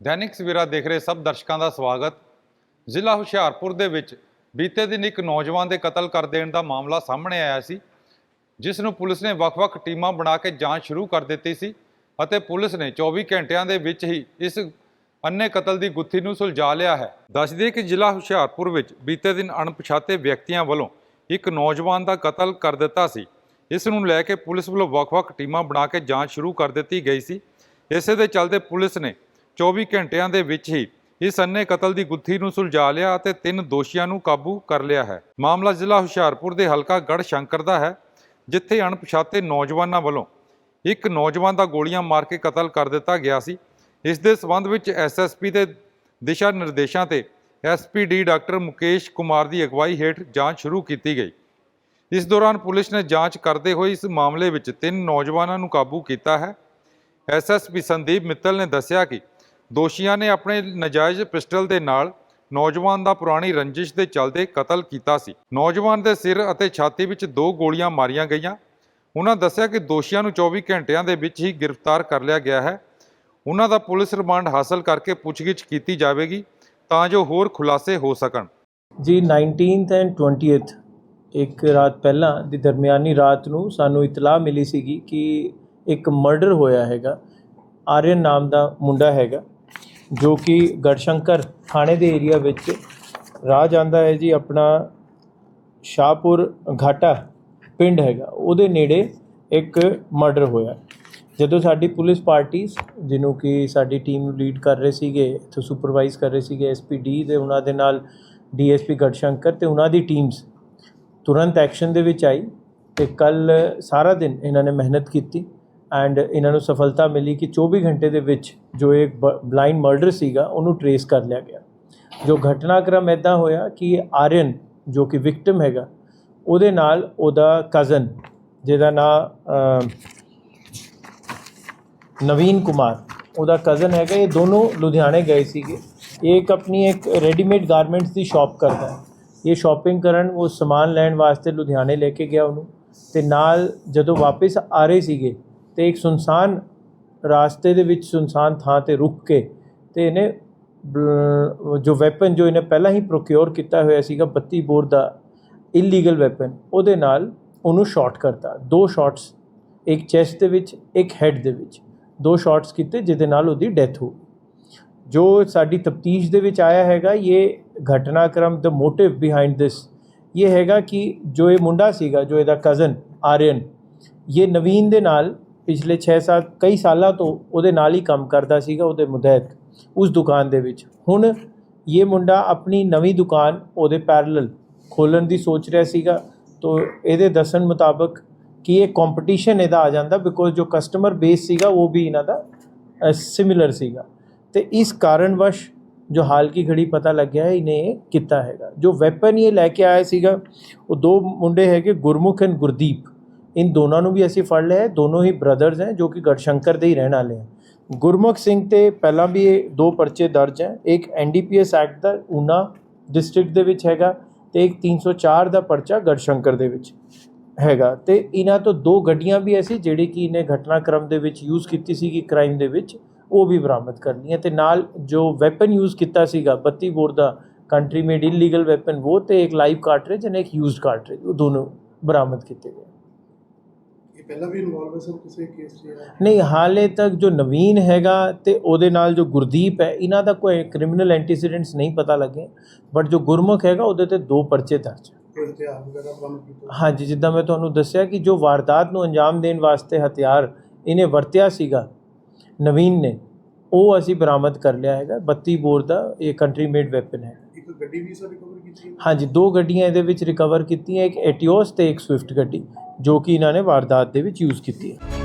ਦੈਨਿਕ ਸਵੇਰਾ ਦੇਖ ਰਹੇ ਸਭ ਦਰਸ਼ਕਾਂ ਦਾ ਸਵਾਗਤ। ਜ਼ਿਲ੍ਹਾ ਹੁਸ਼ਿਆਰਪੁਰ ਦੇ ਵਿੱਚ ਬੀਤੇ ਦਿਨ ਇੱਕ ਨੌਜਵਾਨ ਦੇ ਕਤਲ ਕਰ ਦੇਣ ਦਾ ਮਾਮਲਾ ਸਾਹਮਣੇ ਆਇਆ ਸੀ, ਜਿਸ ਨੂੰ ਪੁਲਿਸ ਨੇ ਵੱਖ-ਵੱਖ ਟੀਮਾਂ ਬਣਾ ਕੇ ਜਾਂਚ ਸ਼ੁਰੂ ਕਰ ਦਿੱਤੀ ਸੀ ਅਤੇ ਪੁਲਿਸ ਨੇ 24 ਘੰਟਿਆਂ ਦੇ ਵਿੱਚ ਹੀ ਇਸ ਅੰਨੇ ਕਤਲ ਦੀ ਗੁੱਥੀ ਨੂੰ ਸੁਲਝਾ ਲਿਆ ਹੈ। ਦੱਸ ਦਈਏ ਕਿ ਜ਼ਿਲ੍ਹਾ ਹੁਸ਼ਿਆਰਪੁਰ ਵਿੱਚ ਬੀਤੇ ਦਿਨ ਅਣਪਛਾਤੇ ਵਿਅਕਤੀਆਂ ਵੱਲੋਂ ਇੱਕ ਨੌਜਵਾਨ ਦਾ ਕਤਲ ਕਰ ਦਿੱਤਾ ਸੀ। ਇਸ ਨੂੰ ਲੈ ਕੇ ਪੁਲਿਸ ਵੱਲੋਂ ਵੱਖ-ਵੱਖ ਟੀਮਾਂ ਬਣਾ ਕੇ ਜਾਂਚ ਸ਼ੁਰੂ ਕਰ ਦਿੱਤੀ ਗਈ ਸੀ। ਇਸੇ ਦੇ ਚੱਲਦੇ ਪੁਲਿਸ ਨੇ 24 ਘੰਟਿਆਂ ਦੇ ਵਿੱਚ ਹੀ ਇਸ ਅੰਨੇ ਕਤਲ ਦੀ ਗੁੱਥੀ ਨੂੰ ਸੁਲਝਾ ਲਿਆ ਅਤੇ ਤਿੰਨ ਦੋਸ਼ੀਆਂ ਨੂੰ ਕਾਬੂ ਕਰ ਲਿਆ ਹੈ। ਮਾਮਲਾ ਜ਼ਿਲ੍ਹਾ ਹੁਸ਼ਿਆਰਪੁਰ ਦੇ ਹਲਕਾ ਗੜ੍ਹ ਸ਼ੰਕਰ ਦਾ ਹੈ, ਜਿੱਥੇ ਅਣਪਛਾਤੇ ਨੌਜਵਾਨਾਂ ਵੱਲੋਂ ਇੱਕ ਨੌਜਵਾਨ ਦਾ ਗੋਲੀਆਂ ਮਾਰ ਕੇ ਕਤਲ ਕਰ ਦਿੱਤਾ ਗਿਆ ਸੀ। ਇਸ ਦੇ ਸਬੰਧ ਵਿੱਚ ਐਸਐਸਪੀ ਦੇ ਦਿਸ਼ਾ ਨਿਰਦੇਸ਼ਾਂ ਤੇ ਐਸਪੀਡੀ ਡਾਕਟਰ ਮੁਕੇਸ਼ ਕੁਮਾਰ ਦੀ ਅਗਵਾਈ ਹੇਠ ਜਾਂਚ ਸ਼ੁਰੂ ਕੀਤੀ ਗਈ। ਇਸ ਦੌਰਾਨ ਪੁਲਿਸ ਨੇ ਜਾਂਚ ਕਰਦੇ ਹੋਏ ਇਸ ਮਾਮਲੇ ਵਿੱਚ ਤਿੰਨ ਨੌਜਵਾਨਾਂ ਨੂੰ ਕਾਬੂ ਕੀਤਾ ਹੈ। ਐਸਐਸਪੀ ਸੰਦੀਪ ਮਿੱਤਲ ਨੇ ਦੱਸਿਆ ਕਿ ਦੋਸ਼ੀਆਂ ਨੇ ਆਪਣੇ ਨਜਾਇਜ਼ ਪਿਸਟਲ ਦੇ ਨਾਲ ਨੌਜਵਾਨ ਦਾ ਪੁਰਾਣੀ ਰੰਜਿਸ਼ ਦੇ ਚੱਲਦੇ ਕਤਲ ਕੀਤਾ ਸੀ। ਨੌਜਵਾਨ ਦੇ ਸਿਰ ਅਤੇ ਛਾਤੀ ਵਿੱਚ ਦੋ ਗੋਲੀਆਂ ਮਾਰੀਆਂ ਗਈਆਂ। ਉਹਨਾਂ ਦੱਸਿਆ ਕਿ ਦੋਸ਼ੀਆਂ ਨੂੰ 24 ਘੰਟਿਆਂ ਦੇ ਵਿੱਚ ਹੀ ਗ੍ਰਿਫਤਾਰ ਕਰ ਲਿਆ ਗਿਆ ਹੈ। ਉਹਨਾਂ ਦਾ ਪੁਲਿਸ ਰਿਮਾਂਡ ਹਾਸਲ ਕਰਕੇ ਪੁੱਛਗਿੱਛ ਕੀਤੀ ਜਾਵੇਗੀ ਤਾਂ ਜੋ ਹੋਰ ਖੁਲਾਸੇ ਹੋ ਸਕਣ। ਜੀ 19th ਐਂਡ 20th ਇੱਕ ਰਾਤ ਪਹਿਲਾਂ ਦੀ ਦਰਮਿਆਨੀ ਰਾਤ ਨੂੰ ਸਾਨੂੰ ਇਤਲਾਹ ਮਿਲੀ ਸੀਗੀ ਕਿ ਇੱਕ ਮਰਡਰ ਹੋਇਆ ਹੈਗਾ। ਆਰੀਅਨ ਨਾਮ ਦਾ ਮੁੰਡਾ ਹੈਗਾ। ਜੋ ਕਿ ਗੜਸ਼ੰਕਰ ਥਾਣੇ ਦੇ ਏਰੀਆ ਵਿੱਚ ਰਾਹ ਜਾਂਦਾ ਹੈ ਜੀ, ਆਪਣਾ ਸ਼ਾਹਪੁਰ ਘਾਟਾ ਪਿੰਡ ਹੈਗਾ, ਉਹਦੇ ਨੇੜੇ ਇੱਕ ਮਰਡਰ ਹੋਇਆ। ਜਦੋਂ ਸਾਡੀ ਪੁਲਿਸ ਪਾਰਟੀਜ਼, ਜਿਹਨੂੰ ਕਿ ਸਾਡੀ ਟੀਮ ਨੂੰ ਲੀਡ ਕਰ ਰਹੇ ਸੀਗੇ, ਇੱਥੇ ਸੁਪਰਵਾਈਜ਼ ਕਰ ਰਹੇ ਸੀਗੇ ਐਸਪੀਡੀ ਦੇ, ਉਹਨਾਂ ਦੇ ਨਾਲ ਡੀਐਸਪੀ ਗੜਸ਼ੰਕਰ ਤੇ ਉਹਨਾਂ ਦੀ ਟੀਮਸ, ਤੁਰੰਤ ਐਕਸ਼ਨ ਦੇ ਵਿੱਚ ਆਈ ਤੇ ਕੱਲ ਸਾਰਾ ਦਿਨ ਇਹਨਾਂ ਨੇ ਮਿਹਨਤ ਕੀਤੀ। ਐਂਡ ਇਹਨਾਂ ਨੂੰ ਸਫਲਤਾ ਮਿਲੀ ਕਿ 24 ਘੰਟੇ ਦੇ ਵਿੱਚ ਜੋ ਇੱਕ ਬਲਾਈਂਡ ਮਰਡਰ ਸੀਗਾ, ਉਹਨੂੰ ਟਰੇਸ ਕਰ ਲਿਆ ਗਿਆ। ਜੋ ਘਟਨਾਕ੍ਰਮ ਇਦਾਂ ਹੋਇਆ ਕਿ ਆਰੀਅਨ, ਜੋ ਕਿ ਵਿਕਟਮ ਹੈਗਾ, ਉਹਦੇ ਨਾਲ ਉਹਦਾ ਕਜ਼ਨ ਜਿਹਦਾ ਨਾਂ ਨਵੀਨ ਕੁਮਾਰ, ਉਹਦਾ ਕਜ਼ਨ ਹੈਗਾ, ਇਹ ਦੋਨੋਂ ਲੁਧਿਆਣੇ ਗਏ ਸੀਗੇ। ਇਹ ਇੱਕ ਆਪਣੀ ਇੱਕ ਰੈਡੀਮੇਡ ਗਾਰਮੈਂਟਸ ਦੀ ਸ਼ਾਪ ਕਰਦਾ ਹੈ। ਇਹ ਸ਼ਾਪਿੰਗ ਕਰਨ, ਉਹ ਸਮਾਨ ਲੈਣ ਵਾਸਤੇ ਲੁਧਿਆਣੇ ਲੈ ਕੇ ਗਿਆ ਉਹਨੂੰ। ਤੇ ਨਾਲ ਜਦੋਂ ਵਾਪਸ ਆ ਰਹੇ ਸੀਗੇ ਤੇ ਇੱਕ ਸੁਨਸਾਨ ਰਾਸਤੇ ਦੇ ਵਿੱਚ ਸੁਨਸਾਨ ਥਾਂ ਤੇ ਰੁਕ ਕੇ ਤੇ ਇਹਨੇ ਜੋ ਵੈਪਨ ਜੋ ਇਹਨੇ ਪਹਿਲਾਂ ਹੀ ਪ੍ਰੋਕਿਉਰ ਕੀਤਾ ਹੋਇਆ ਸੀਗਾ 32 ਬੋਰ ਦਾ ਇਲੀਗਲ ਵੈਪਨ ਉਹਦੇ ਨਾਲ ਉਹਨੂੰ ਸ਼ਾਟ ਕਰਤਾ। ਦੋ ਸ਼ਾਟਸ ਇੱਕ ਚੈਸਟ ਦੇ ਵਿੱਚ, ਇੱਕ ਹੈਡ ਦੇ ਵਿੱਚ। ਦੋ ਸ਼ਾਟਸ ਕੀਤੇ, ਜਿਹਦੇ ਨਾਲ ਉਹਦੀ ਡੈਥ ਹੋ ਜੋ ਸਾਡੀ ਤਫਤੀਸ਼ ਦੇ ਵਿੱਚ ਆਇਆ ਹੈਗਾ, ਇਹ ਘਟਨਾਕ੍ਰਮ ਦਾ ਮੋਟਿਵ ਬਿਹਾਈਂਡ ਦਿਸ ਇਹ ਹੈਗਾ ਕਿ ਜੋ ਇਹ ਮੁੰਡਾ ਸੀਗਾ, ਜੋ ਇਹਦਾ ਕਜ਼ਨ ਆਰੀਅਨ, ਇਹ ਨਵੀਨ ਦੇ ਨਾਲ ਪਿਛਲੇ 6-7 ਕਈ ਸਾਲਾਂ ਤੋਂ ਉਹਦੇ ਨਾਲ ਹੀ ਕੰਮ ਕਰਦਾ ਸੀਗਾ ਉਹਦੇ ਮੁਤਹਿਤ ਉਸ ਦੁਕਾਨ ਦੇ ਵਿੱਚ। ਹੁਣ ਇਹ ਮੁੰਡਾ ਆਪਣੀ ਨਵੀਂ ਦੁਕਾਨ ਉਹਦੇ ਪੈਰਲਲ ਖੋਲਣ ਦੀ ਸੋਚ ਰਿਹਾ ਸੀਗਾ। ਤੋ ਇਹਦੇ ਦੱਸਣ ਮੁਤਾਬਕ ਕਿ ਇਹ ਕੰਪੀਟੀਸ਼ਨ ਇਹਦਾ ਆ ਜਾਂਦਾ ਬਿਕੋਜ਼ ਜੋ ਕਸਟਮਰ ਬੇਸ ਸੀਗਾ ਉਹ ਵੀ ਇਹਨਾਂ ਦਾ ਸਿਮਿਲਰ ਸੀਗਾ। ਤੇ ਇਸ ਕਾਰਨਵਸ਼ ਜੋ ਹਾਲ ਕੀ ਘੜੀ ਪਤਾ ਲੱਗਿਆ ਹੈ, ਇਹਨੇ ਇਹ ਕੀਤਾ ਹੈਗਾ। ਜੋ ਵੈਪਨ ਇਹ ਲੈ ਕੇ ਆਇਆ ਸੀਗਾ, ਉਹ ਦੋ ਮੁੰਡੇ ਹੈਗੇ ਗੁਰਮੁਖ ਐਂਡ ਗੁਰਦੀਪ। ਇਨ ਦੋਨਾਂ ਨੂੰ ਵੀ ਅਸੀਂ ਫੜ ਲਿਆ ਹੈ ਦੋਨੋਂ ਹੀ ਬ੍ਰਦਰਸ ਹੈ ਜੋ ਕਿ ਗੜਸ਼ੰਕਰ ਦੇ ਹੀ ਰਹਿਣ ਵਾਲੇ ਹੈ ਗੁਰਮੁਖ ਸਿੰਘ ਤੇ ਪਹਿਲਾਂ ਵੀ ਇਹ ਦੋ ਪਰਚੇ ਦਰਜ ਹੈ ਇੱਕ ਐਨਡੀਪੀਐਸ ਐਕਟ ਦਾ ਊਨਾ ਡਿਸਟ੍ਰਿਕਟ ਦੇ ਵਿੱਚ ਹੈਗਾ ਤੇ ਇੱਕ 304 ਦਾ ਪਰਚਾ ਗੜਸ਼ੰਕਰ ਦੇ ਵਿੱਚ ਹੈਗਾ ਤੇ ਇਹਨਾਂ ਤੋਂ ਦੋ ਗੱਡੀਆਂ ਵੀ ਐਸੀ ਜਿਹੜੀ ਕਿ ਇਹਨੇ ਘਟਨਾਕ੍ਰਮ ਦੇ ਵਿੱਚ ਯੂਜ਼ ਕੀਤੀ ਸੀਗੀ ਕ੍ਰਾਈਮ ਦੇ ਵਿੱਚ ਉਹ ਵੀ ਬਰਾਮਦ ਕਰਨੀ ਹੈ ਤੇ ਨਾਲ ਜੋ ਵੈਪਨ ਯੂਜ਼ ਕੀਤਾ ਸੀਗਾ 32 ਬੋਰ ਦਾ ਕੰਟਰੀ ਮੇਡ ਇਲੀਗਲ ਵੈਪਨ ਉਹ ਤੇ ਇੱਕ ਲਾਈਵ ਕਾਰਟ੍ਰਿਜ ਐਂਡ ਇੱਕ ਯੂਜ਼ਡ ਕਾਰਟ੍ਰਿਜ ਉਹ ਦੋਨੋਂ ਬਰਾਮਦ ਕੀਤੇ ਗਏ ਪਹਿਲਾਂ ਵੀ ਇਨਵੋਲਵ ਹੈ ਸਰ ਕਿਸੇ ਕੇਸ 'ਚ ਜਾਂ? ਨਹੀਂ ਹਾਲੇ ਤੱਕ ਜੋ ਨਵੀਨ ਹੈਗਾ ਤੇ ਉਹਦੇ ਨਾਲ ਜੋ ਗੁਰਦੀਪ ਹੈ ਇਹਨਾਂ ਦਾ ਕੋਈ ਕ੍ਰਿਮੀਨਲ ਐਂਟੀਸੀਡੈਂਟਸ ਨਹੀਂ ਪਤਾ ਲੱਗੇ। ਬਟ ਜੋ ਗੁਰਮੁਖ ਹੈਗਾ ਉਹਦੇ ਤੇ ਦੋ ਪਰਚੇ ਦਰਜ ਹੈ। ਕੋਈ ਹਥਿਆਰ ਵਗੈਰਾ ਬਰਾਮਦ ਕੀਤਾ? ਹਾਂਜੀ ਜਿੱਦਾਂ ਮੈਂ ਤੁਹਾਨੂੰ ਦੱਸਿਆ ਕਿ ਜੋ ਵਾਰਦਾਤ ਨੂੰ ਅੰਜਾਮ ਦੇਣ ਵਾਸਤੇ ਹਥਿਆਰ ਇਹਨੇ ਵਰਤਿਆ ਸੀਗਾ ਨਵੀਨ ਨੇ ਉਹ ਅਸੀਂ ਬਰਾਮਦ ਕਰ ਲਿਆ ਹੈਗਾ। 32 ਬੋਰ ਦਾ ਇਹ ਕੰਟਰੀ ਮੇਡ ਵੈਪਨ ਹੈ। ਇੱਕ ਗੱਡੀ ਵੀ ਸਰ ਰਿਕਵਰ ਕੀਤੀ ਹੈ? ਹਾਂਜੀ ਦੋ ਗੱਡੀਆਂ ਇਹਦੇ ਵਿੱਚ ਰਿਕਵਰ ਕੀਤੀਆਂ ਇੱਕ ਐਟੀਓਸ ਤੇ ਇੱਕ ਸਵਿਫਟ ਗੱਡੀ। ਜੋ ਕਿ ਇਹਨਾਂ ਨੇ ਵਾਰਦਾਤ ਦੇ ਵਿੱਚ ਯੂਜ਼ ਕੀਤੀ ਹੈ।